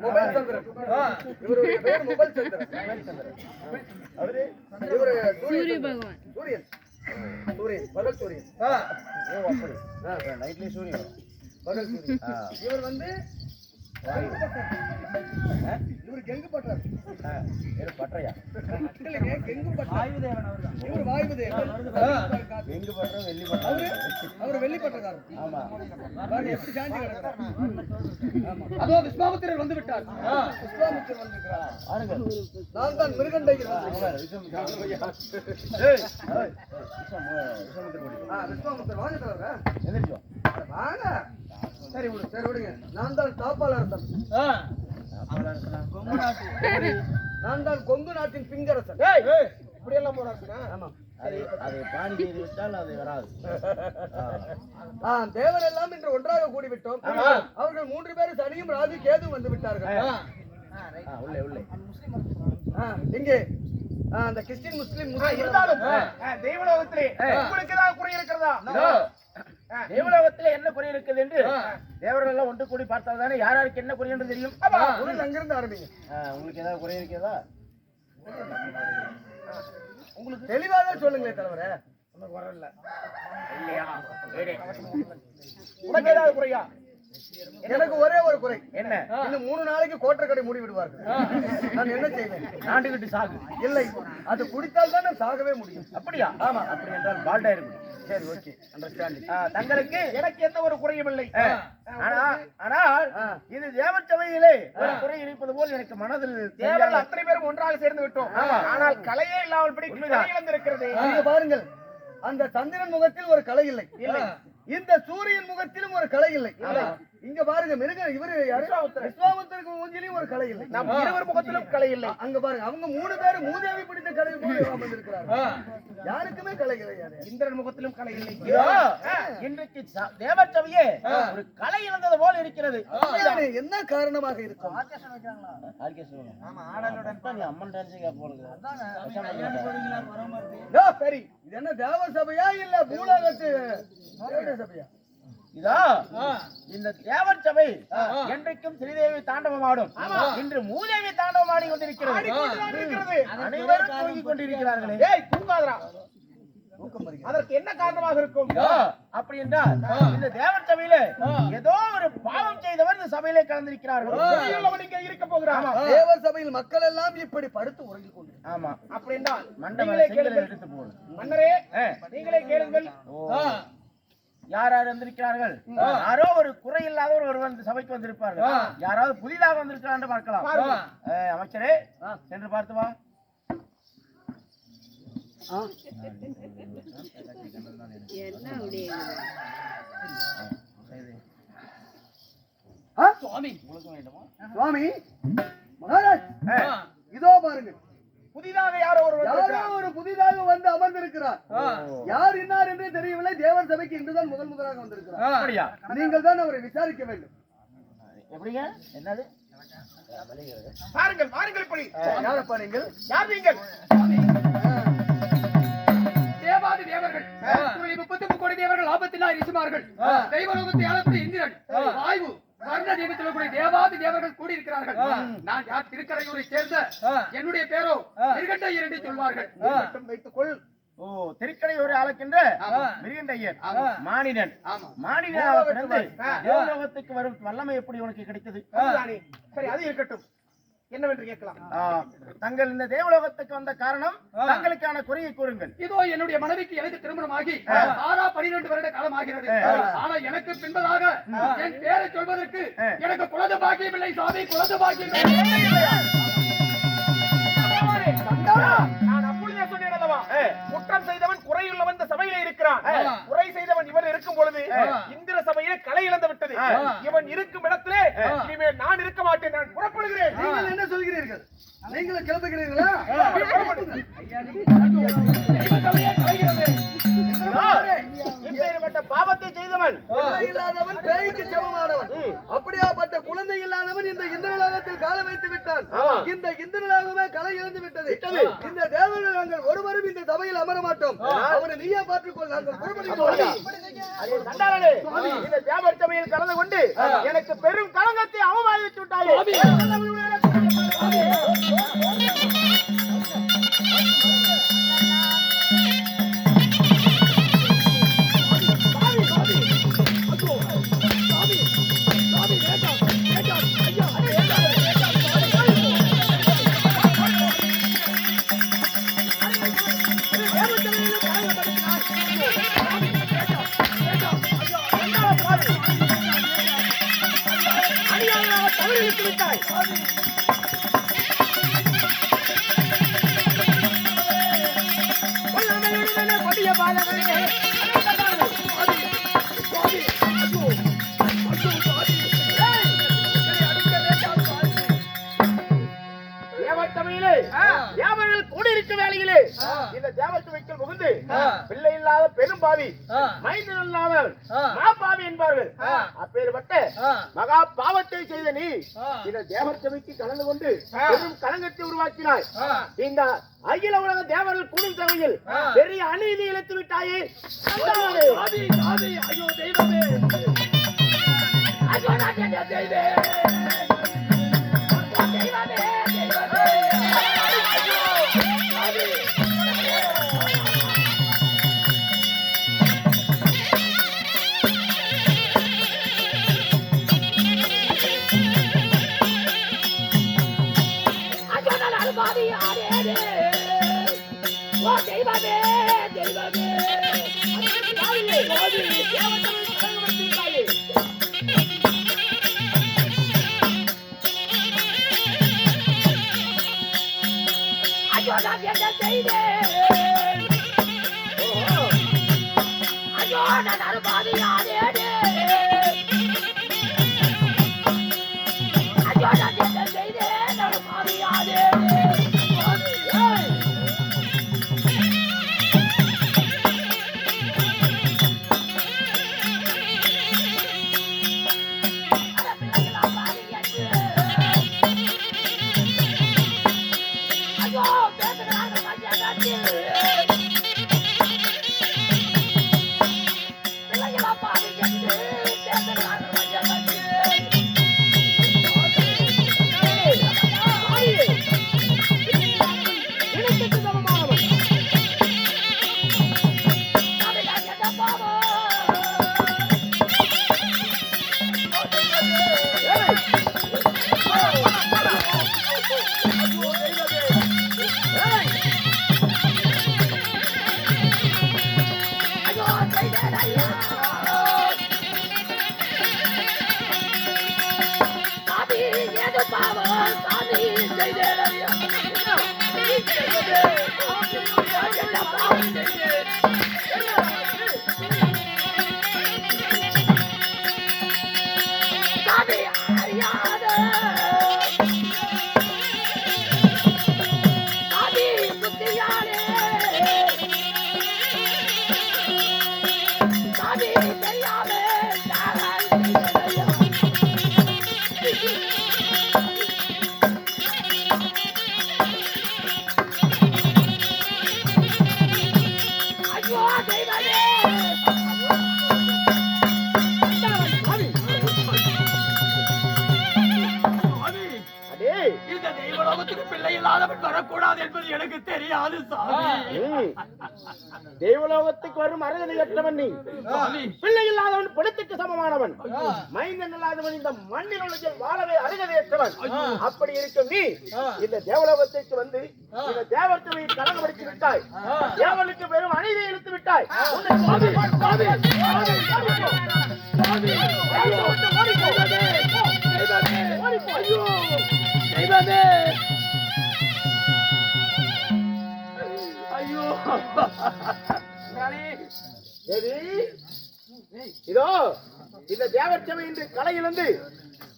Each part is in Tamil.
மொபைல் சந்திரன். இவருடைய பேர் மொபைல் சந்திரன். அவரு இவரு சூரிய சூரியன் பகவான். சூரியன். சூரியன். பகல் சூரியன். ஓ அப்படி. நைட்லயே சூரியன். பகல் சூரியன். இவர் வந்து. இவர் கெங்கு பட்டார். பட்டறையா? இல்லைங்க கெங்கு பட்டார். இவர் வாயு தேவன் எங்கு பட்டறம் வெள்ளி பட்டறம் அவர் வெள்ளி பட்டக்காரர். ஆமா. பாருங்க எப்படி சாஞ்சி கிடக்கிறார் ஆமா. அதோ விஸ்வாமித்திரர் வந்து விட்டார் விஸ்வாமித்திரர் பாருங்க. நான் தான் மிருகண்டையில் வந்திருக்கிறேன். அவர் விஸ்வமித்திரன் ஏய், விஸ்வாமித்திரர் வாங்க தலைவரே. எந்திரிச்சு வாங்க. சரி விடு சரி விடுங்க. நான் தான் தாப்பாளர். நான் தான் கொங்கு நாட்டின் பிங்கரசன். இப்படி எல்லாம் ஆமா. ஆ, தேவர் எல்லாம் இன்று ஒன்றாக கூடிவிட்டோம். அவர்கள் மூன்று பேரும் சனியும் ராகு கேது வந்து விட்டார்கள். உள்ளே இங்கே. அந்த கிறிஸ்டின் முஸ்லிம் இருந்தாலும் தெய்வலோகத்திலே உங்களுக்கு ஏதாவது குறை இருக்கிறதா? தேவலோகத்தில் என்ன குறை இருக்குது என்று தேவர்கள் எல்லாம் ஒன்று கூடி பார்த்தால் தானே யார் யாருக்கு என்ன குறை என்று தெரியும்? அங்கிருந்து ஆரம்பிங்க. உங்களுக்கு ஏதாவது குறை இருக்கிறதா? உங்களுக்கு தெளிவாக சொல்லுங்களே தலைவரே. இல்லையா? சரி. உனக்கு ஏதாவது குறையா? எனக்கு ஒரே ஒரு குறை. என்ன? இன்னும் மூணு நாளைக்கு கோட்டை கடை மூடி விடுவார்கள். நான் என்ன செய்வேன்? நாண்டுகிட்டு சாகு. இல்லை. அது குடித்தால் தான் நான் சாகவே முடியும். அப்படியா? ஆமா. அப்படி என்றால் பால்டா இருக்கும் சரி ஓகே. அண்டர்ஸ்டாண்டிங் தங்களுக்கு எனக்கு எந்த ஒரு குறையும் இல்லை. ஆனா ஆனால் இது தேவச்சபையிலே ஒரு குறை இருப்பது போல் எனக்கு மனதில் தேவர்கள் அத்தனை பேரும் ஒன்றாக சேர்ந்து விட்டோம். ஆனால் கலையே இல்லாமல் படி இழந்திருக்கிறது. பாருங்கள். அந்த சந்திரன் முகத்தில் ஒரு கலை இல்லை. இல்லை. இந்த சூரியன் முகத்திலும் ஒரு கலை இல்லை. இங்க பாருங்க மிருக இவரு யாரு? விஸ்வாமுத்தருக்கு மூஞ்சிலையும் ஒரு கலை இல்லை. நம் இருவர் முகத்திலும் கலை இல்லை. அங்க பாருங்க அவங்க மூணு பேரும் மூதேவி பிடித்த கலை போல யாருக்குமே கலை கிடையாது. இந்திரன் முகத்திலும் கலை இல்லை. இன்றைக்கு ச- தேவச்சபையே ஒரு கலை இழந்தது போல் இருக்கிறது? என்ன காரணமாக இருக்கும்? நீ அம்மன் டான்ஸிங்க போறது யோ, சரி. இது என்ன தேவ சபையா இல்ல பூலோகத்து? சபையா இதோ இந்த தேவர் சபை என்றைக்கும் ஸ்ரீதேவி தாண்டவம் ஆடும் இன்று மூதேவி தாண்டவம் ஆடி கொண்டிருக்கிறது. அனைவரும் தூங்கிக் கொண்டிருக்கிறார்களே. ஏய் வருகிறது. அதற்கு என்ன காரணமாக இருக்கும்? அப்படி என்றால் இந்த தேவர் சபையில ஏதோ ஒரு பாவம் செய்தவர் இந்த சபையிலே கலந்திருக்கிறார்கள். இருக்க போகிறான். தேவ சபையில் மக்கள் எல்லாம் இப்படி படுத்து உறங்கிக் கொண்டு ஆமா. அப்படி என்றால் மண்டபம் மன்னரே. நீங்களே கேளுங்கள். ஓ. யார் யார் வந்திருக்கிறார்கள்? யாரோ ஒரு குறை இல்லாதவர் ஒருவர் இந்த சபைக்கு வந்திருப்பார்கள். யாராவது புதிதாக வந்திருக்கிறார் பார்க்கலாம். அமைச்சரே சென்று பார்த்து வா. ஆ? சுவாமி. மகாராஜ் இதோ பாருங்க புதிதாக யாரோ ஒருவர் யாரோ. ஒரு புதிதாக வந்து அமர்ந்திருக்கிறார். யார் இன்னார் என்று தெரியவில்லை. தேவர் சபைக்கு இன்றுதான் முதல் முதலாக வந்திருக்கிறார். அப்படியா? நீங்கள் தான் அவரை விசாரிக்க வேண்டும். எப்படிங்க? என்னது? பாருங்கள் பாருங்கள் இப்படி. யாரப்பா நீங்கள்? யார் நீங்கள்? தேவாதி தேவர்கள். முப்பத்தி முக்கோடி தேவர்கள் ஆபத்தினால் ரிசுமார்கள் தெய்வலோகத்தை ஆளக்கூடிய இந்திரன். வாயு வர்ண தெய்வத்தில் கூடிய தேவாதி தேவர்கள் கூடியிருக்கிறார்கள். நான் யார் திருக்கரையூரை சேர்ந்த என்னுடைய பேரோ இருகண்டையர் என்று சொல்வார்கள். மட்டும் வைத்துக்கொள். ஓ திருக்கடையூரை அழைக்கின்ற மிருகண்டையர் மானிடன். பிறந்து தேவலோகத்துக்கு வரும் வல்லமை எப்படி உனக்கு கிடைத்தது. சரி அது இருக்கட்டும். என்னவென்று கேட்கலாம். தங்கள் இந்த தேவலோகத்துக்கு வந்த காரணம் தங்களுக்கான குறையை கூறுங்கள். இதோ என்னுடைய மனைவிக்கு எனக்கு திருமணமாகி ஆறா பனிரெண்டு வருட காலம் ஆகிறது ஆனா எனக்கு பின்பதாக என் பேரை சொல்வதற்கு எனக்கு குலத பாக்கியம் இல்லை சாமி குலத பாக்கியம் நான் அப்பொழுதே சொன்னேன் அல்லவா? குற்றம் செய்தவன் குறையுள்ளவன் இந்த சபையில இருக்கிறான். குறை செய்தவன் இவன் இருக்கும் பொழுது இந்திர சபையிலே கலை இழந்து விட்டது. இவன் இருக்கும் இடத்திலே இனிமேல் நான் இருக்க மாட்டேன் நான் புறப்படுகிறேன். சொல்கிறீர்கள் நீங்களும் கிளம்புகிறீர்களா தெய்வ சபையே கலைகிறது. இப்பேற்பட்ட பாவத்தை செய்தவன். குழந்தை இல்லாதவன் பேய்க்கு சமமானவன். அப்படியாப்பட்ட குழந்தை இல்லாதவன் இந்த இந்திரலோகத்தில் காலம் வைத்து விட்டான். ஆமா. இந்த இந்திரலோகமே கலை இழந்து விட்டது. இந்த தேவர்கள் நாங்கள் ஒருவரும் இந்த சபையில் அமர மாட்டோம். அவனை நீயே பார்த்துக்கொள் நாங்கள் இந்த வியாபார சபையில் கலந்து கொண்டு எனக்கு பெரும் களங்கத்தை அவமானித்து விட்டாயே. Yeah, yeah, yeah. இந்த தேவத்தமைக்குள் புகுந்து பிள்ளை இல்லாத பெரும்பாவி மைந்தன் இல்லாமல் மாபாவி என்பார்கள். அப்பேற்பட்ட மகா பாவத்தை செய்த நீ இந்த தேவச்சபைக்கு கலந்து கொண்டு பெரும் களங்கத்தை உருவாக்கினாய். இந்த அகில உலக தேவர்கள் கூடும் சபையில் பெரிய அநீதி இழைத்து விட்டாயே. ஐயோ தெய்வமே. ஐயோ நான் என்ன செய்தேன் ஐயோ நான் என்ன செய்தேன் ஐயோ நான் அனுமாதி சாமி வரக்கூடாது என்பது எனக்கு தெரியாது சாமி. தேவலோகத்துக்கு வரும் நீ சாமி பிள்ளை இல்லாதவன் பிணத்துக்கு சமமானவன் மைந்தன் இல்லாதவன் இந்த மண்ணில் உலகில் வாழவே அருகதையற்றவன் அப்படி இருக்கும் நீ இந்த தேவலோகத்திற்கு வந்து இந்த தேவர்த்துவை கலங்கப்படுத்தி விட்டாய் தேவனுக்கு வெறும் அநீதி இழுத்து விட்டாய் சுவாமி, இதோ இந்த தேவர் சபை இன்று கலையிலிருந்து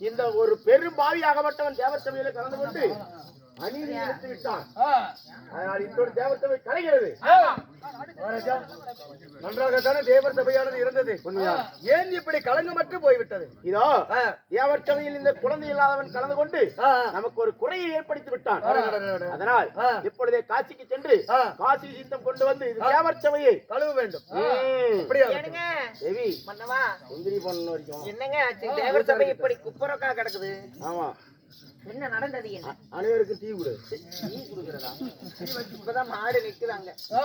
இந்த ஒரு பெரும் பாவியாகப்பட்டவன் தேவர் சபையில கலந்து கொண்டு அநீதி இழைத்து விட்டான். அதனால் இன்றோடு தேவர் சபை கலைகிறது நன்றாகத்தானே தேவர் சபையானது இருந்தது. ஏன் இப்படி களங்கமற்று போய்விட்டது? இதோ. தேவர் சபையில் இந்த குழந்தை இல்லாதவன் கலந்து கொண்டு நமக்கு ஒரு குறையை ஏற்படுத்தி விட்டான். அதனால். இப்பொழுதே காசிக்கு சென்று. காசி சித்தம் கொண்டு வந்து இது தேவர் சபையை கழுவ வேண்டும். தேவி மன்னவா? சுந்தரி பொண்ணு வரைக்கும். என்னங்க ஆச்சு? தேவர் சபை இப்படி குப்பரக்கா கிடக்குது? ஆமா. என்ன நடந்தது என்ன? அனைவருக்கும் டீ கொடு. இப்பதான் மாடு நிக்குதாங்க. ஆ.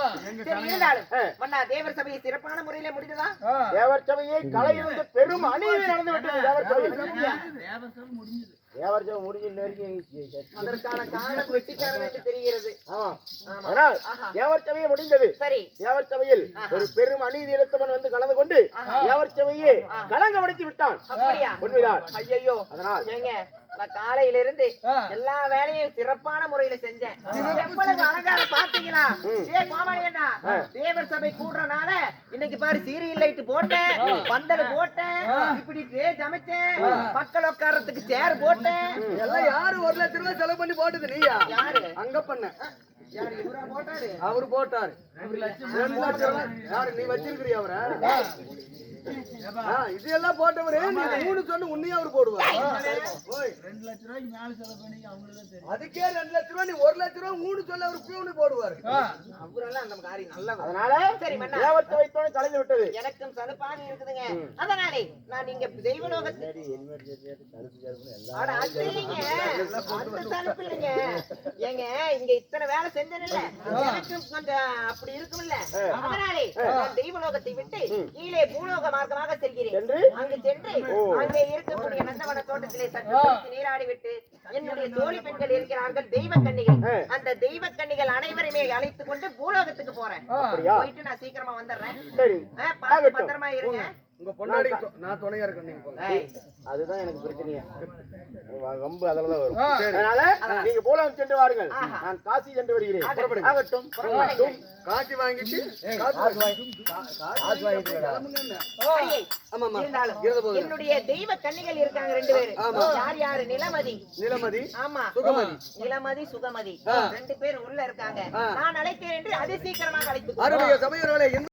சரி இருந்தாலும் மன்னா தேவர் சபை சிறப்பான முறையில முடிந்ததா? ஆ. தேவர் சபையை கலையிருந்து பெரும் அநீதி நடந்து விட்டது தேவர் சபையில் தேவர் சபை முடிஞ்ச வரைக்கும் அதற்கான காரணம் வெட்டிக்காரன் என்று தெரிகிறது. ஆமா. ஆனால் தேவர் சபையை முடிந்தது. சரி. தேவர் சபையில் ஒரு பெரும் அநீதி இழுத்தவன் வந்து கலந்து கொண்டு தேவர் சபையே கலங்கமடித்து விட்டான். அப்படியா? உண்மைதான். ஐயோ அதனால் ஏங்க நான் காலையில இருந்து. எல்லா வேலையும் சிறப்பான முறையில செஞ்சேன். எவ்வளவு அலங்காரம் பாத்தீங்களா ஏ கோமாளி அண்ணா தேவர் சபை கூடுறனால இன்னைக்கு பாரு சீரியல் லைட் போட்டேன் பந்தல் போட்டேன் இப்படி ட்ரே சமைச்சேன் மக்கள் உட்கார்றதுக்கு சேர் போட்டேன். எல்லாம் யாரு ஒரு லட்சம் ரூபாய் செலவு பண்ணி போட்டது நீயா? யாரு? அங்க பண்ண அவரு போட்டாரு. ரெண்டு லட்சம் யாரு நீ வச்சிருக்கிறியா அவரை? ஆ, இது எல்லாம் போட்டவரு நீ மூணு சொன்னு உன்னையும் அவரு போடுவாரு. ஓய். அதுக்கே ரெண்டு லட்சம் ரூபாய் நீ ஒரு லட்சம் ரூபாய் மூணு சொல்ல அவரு பியூனு போடுவாரு. ஆ. அவரெல்லாம் அந்த காரியம் நல்லவர் அதனால சரி தேவர் சபைத்தோடு கலைந்து விட்டது. எனக்கும் சலுப்பாக இருக்குதுங்க. அதனாலே நான் இங்க. அந்த சலுப்பு இல்லைங்க. ஏங்க, இங்க இத்தனை வேலை செஞ்சேன்ல, எனக்கும் கொஞ்சம் அப்படி இருக்கும்ல. அதனாலே நான் தெய்வலோகத்தை விட்டு கீழே பூலோக மார்க்கமாக செல்கிறேன். அங்கு சென்று, அங்கே இருக்கக்கூடிய நந்தவன தோட்டத்திலே சற்று நீராடி விட்டு, என்னுடைய தோழி பெண்கள் இருக்கிறார்கள் தெய்வ கன்னிகள். அந்த தெய்வ கன்னிகள் அனைவருமே அழைத்துக் கொண்டு பூலோகத்துக்கு போறேன். போயிட்டு நான் சீக்கிரமா வந்துடுறேன். பார்த்து பத்திரமா இருங்க. உங்க பொண்டாடி நான் துணையா இருக்கேன் நீங்க போங்க. அதுதான் எனக்கு பிரச்சனையே. ரொம்ப அதுலதான் வரும். ஆ. அதனால நீங்க போலாம் சென்று வாருங்கள். நான் காசி சென்று வருகிறேன். ஆகட்டும். காசு வாங்கிட்டு காசு வாங்கிட்டு ஆமாமா என்னுடைய தெய்வ கன்னிகள் இருக்காங்க ரெண்டு பேரு. யார் யாரு? நிலமதி. நிலமதி? ஆமா. சுகமதி. நிலமதி சுகமதி. ரெண்டு பேர் உள்ள இருக்காங்க. நான் அழைத்தேன் என்று அதி சீக்கிரமாக அழைத்து அருமைய